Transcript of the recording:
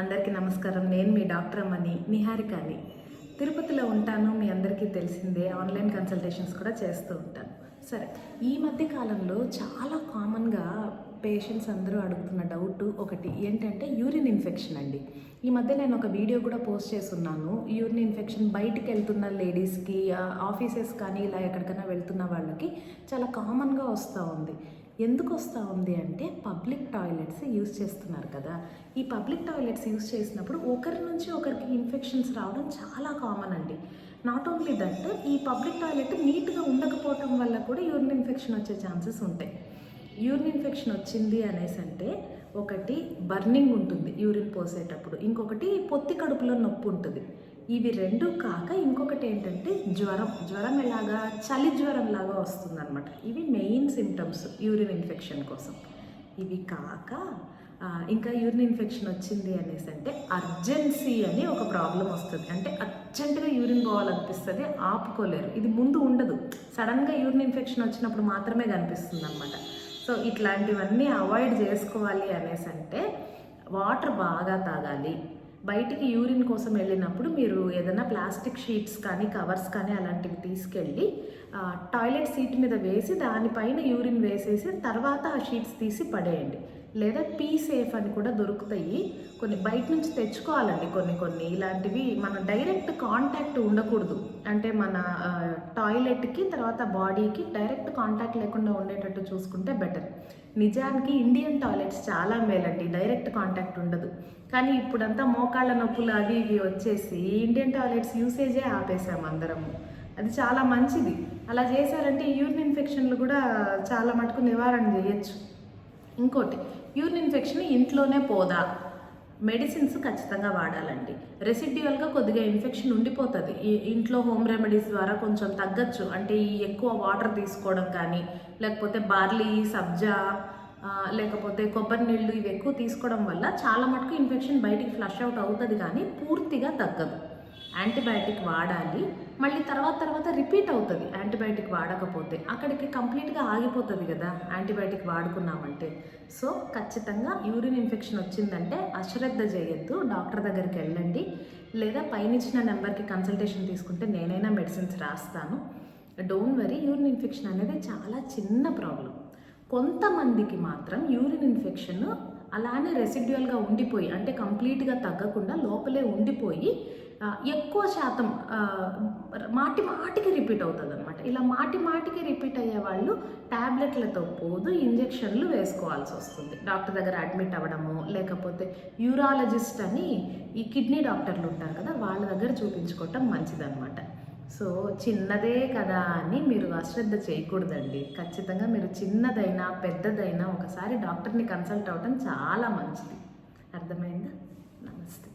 అందరికీ నమస్కారం. నేను మీ డాక్టర్ అమ్మని నిహారికాని తిరుపతిలో ఉంటాను మీ అందరికీ తెలిసిందే. ఆన్లైన్ కన్సల్టేషన్స్ కూడా చేస్తూ ఉంటాను. సరే ఈ మధ్య కాలంలో చాలా కామన్గా పేషెంట్స్ అందరూ అడుగుతున్న డౌట్ ఒకటి ఏంటంటే యూరిన్ ఇన్ఫెక్షన్ అండి. ఈ మధ్య నేను ఒక వీడియో కూడా పోస్ట్ చేస్తున్నాను. యూరిన్ ఇన్ఫెక్షన్ బయటికి వెళ్తున్న లేడీస్కి ఆఫీసెస్ కానీ ఇలా ఎక్కడికైనా వెళ్తున్న వాళ్ళకి చాలా కామన్గా వస్తూ ఉంది. ఎందుకు వస్తూ ఉంది అంటే పబ్లిక్ టాయిలెట్స్ యూస్ చేస్తున్నారు కదా. ఈ పబ్లిక్ టాయిలెట్స్ యూస్ చేసినప్పుడు ఒకరి నుంచి ఒకరికి ఇన్ఫెక్షన్స్ రావడం చాలా కామన్ అండి. నాట్ ఓన్లీ దట్ ఈ పబ్లిక్ టాయిలెట్ నీట్గా ఉండకపోవటం వల్ల కూడా యూరిన్ ఇన్ఫెక్షన్ వచ్చే ఛాన్సెస్ ఉంటాయి. యూరిన్ ఇన్ఫెక్షన్ వచ్చింది అనేసి అంటే ఒకటి బర్నింగ్ ఉంటుంది యూరిన్ పోసేటప్పుడు. ఇంకొకటి పొత్తి కడుపులో నొప్పి ఉంటుంది. ఇవి రెండు కాక ఇంకొకటి ఏంటంటే జ్వరం జ్వరం ఎలాగా చలి జ్వరం లాగా వస్తుంది అనమాట ఇవి మెయిన్ సిమ్టమ్స్ యూరిన్ ఇన్ఫెక్షన్ కోసం. ఇవి కాక ఇంకా యూరిన్ ఇన్ఫెక్షన్ వచ్చింది అనేసి అంటే అర్జెన్సీ అని ఒక ప్రాబ్లం వస్తుంది. అంటే అర్జెంటుగా యూరిన్ పోవాలనిపిస్తుంది ఆపుకోలేరు. ఇది ముందు ఉండదు. సడన్గా యూరిన్ ఇన్ఫెక్షన్ వచ్చినప్పుడు మాత్రమే కనిపిస్తుంది అనమాట సో ఇట్లాంటివన్నీ అవాయిడ్ చేసుకోవాలి అనేసి అంటే వాటర్ బాగా తాగాలి. బయటికి యూరిన్ కోసం వెళ్ళినప్పుడు మీరు ఏదైనా ప్లాస్టిక్ షీట్స్ కానీ కవర్స్ కానీ అలాంటివి తీసుకెళ్ళి టాయిలెట్ సీట్ మీద వేసి దానిపైన యూరిన్ వేసేసి తర్వాత ఆ షీట్స్ తీసి పడేయండి. లేదా పీ సేఫ్ అని కూడా దొరుకుతాయి. కొన్ని బయట నుంచి తెచ్చుకోవాలండి కొన్ని కొన్ని. ఇలాంటివి మన డైరెక్ట్ కాంటాక్ట్ ఉండకూడదు. అంటే మన టాయిలెట్కి తర్వాత బాడీకి డైరెక్ట్ కాంటాక్ట్ లేకుండా ఉండేటట్టు చూసుకుంటే బెటర్. నిజానికి ఇండియన్ టాయిలెట్స్ చాలా మేలండి. డైరెక్ట్ కాంటాక్ట్ ఉండదు. కానీ ఇప్పుడంతా మోకాళ్ళ నొప్పులు అవి ఇవి వచ్చేసి ఇండియన్ టాయిలెట్స్ యూసేజే ఆపేసాము అందరము. అది చాలా మంచిది. అలా చేశారంటే యూరిన్ ఇన్ఫెక్షన్లు కూడా చాలా మటుకు నివారణ చేయొచ్చు. ఇంకోటి యూరిన్ ఇన్ఫెక్షన్ ఇంట్లోనే పోదా? మెడిసిన్స్ ఖచ్చితంగా వాడాలండి. రెసిడ్యువల్గా కొద్దిగా ఇన్ఫెక్షన్ ఉండిపోతుంది. ఇంట్లో హోమ్ రెమెడీస్ ద్వారా కొంచెం తగ్గచ్చు. అంటే ఈ ఎక్కువ వాటర్ తీసుకోవడం కానీ లేకపోతే బార్లీ సబ్జా లేకపోతే కొబ్బరి నీళ్ళు ఇవి ఎక్కువ తీసుకోవడం వల్ల చాలా మటుకు ఇన్ఫెక్షన్ బయటికి ఫ్లష్ అవుట్ అవుతుంది కానీ పూర్తిగా తగ్గదు. యాంటీబయాటిక్ వాడాలి. మళ్ళీ తర్వాత తర్వాత రిపీట్ అవుతుంది యాంటీబయాటిక్ వాడకపోతే. అక్కడికి కంప్లీట్గా ఆగిపోతుంది కదా యాంటీబయాటిక్ వాడుకున్నామంటే. సో ఖచ్చితంగా యూరిన్ ఇన్ఫెక్షన్ వచ్చిందంటే అశ్రద్ధ చేయొద్దు. డాక్టర్ దగ్గరికి వెళ్ళండి. లేదా పైనిచ్చిన నెంబర్కి కన్సల్టేషన్ తీసుకుంటే నేనైనా మెడిసిన్స్ రాస్తాను. డోంట్ వరీ యూరిన్ ఇన్ఫెక్షన్ అనేది చాలా చిన్న ప్రాబ్లం కొంతమందికి మాత్రం యూరిన్ ఇన్ఫెక్షన్ అలానే రెసిడ్యువల్గా ఉండిపోయి అంటే కంప్లీట్గా తగ్గకుండా లోపలే ఉండిపోయి ఎక్కువ శాతం మాటి మాటికి రిపీట్ అవుతుంది అనమాట ఇలా మాటి మాటికి రిపీట్ అయ్యే వాళ్ళు ట్యాబ్లెట్లతో పోదు ఇంజెక్షన్లు వేసుకోవాల్సి వస్తుంది. డాక్టర్ దగ్గర అడ్మిట్ అవ్వడము లేకపోతే యూరాలజిస్ట్ అని ఈ కిడ్నీ డాక్టర్లు ఉంటారు కదా వాళ్ళ దగ్గర చూపించుకోవటం మంచిదన్నమాట. సో చిన్నదే కదా అని మీరు అశ్రద్ధ చేయకూడదండి. ఖచ్చితంగా మీరు చిన్నదైనా పెద్దదైనా ఒకసారి డాక్టర్ని కన్సల్ట్ అవ్వటం చాలా మంచిది. అర్థమైందా? నమస్తే.